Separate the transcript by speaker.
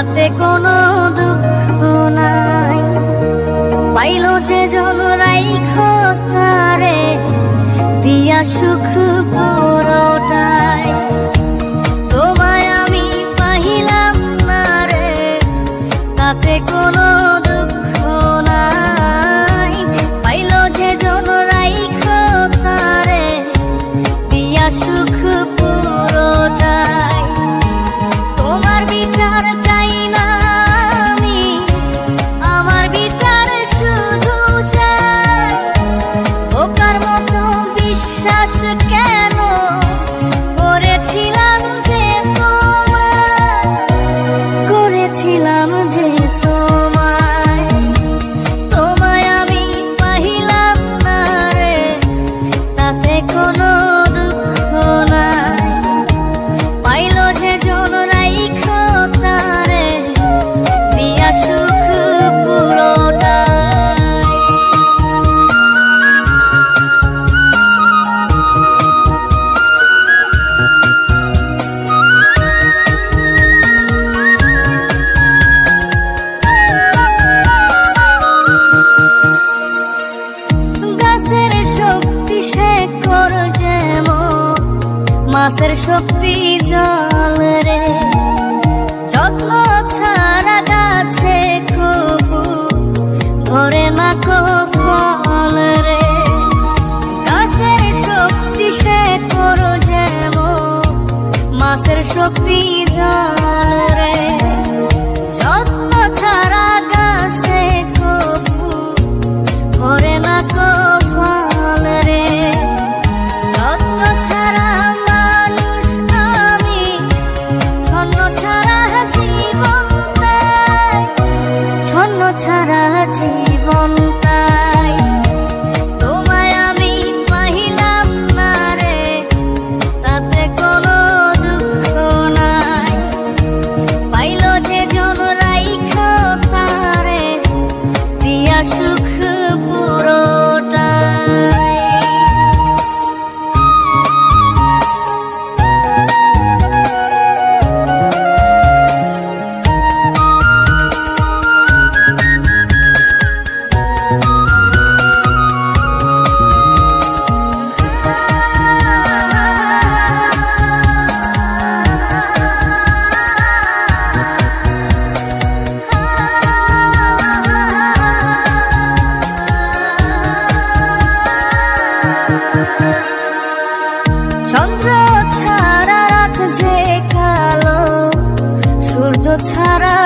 Speaker 1: তাতে কোনো দুঃখ নাই। পাইল যে জল রাইখ তারে দিয়া সুখ পা মাসের শক্তি জল রে। যত্ন ছাড়া গাছে কবু ধরে না কো ফল রে। গাছের শক্তি সে করো যেব মাসের শক্তি জল রে। চন্দ্র ছাড়া রাত যে কালো সূর্য ছাড়া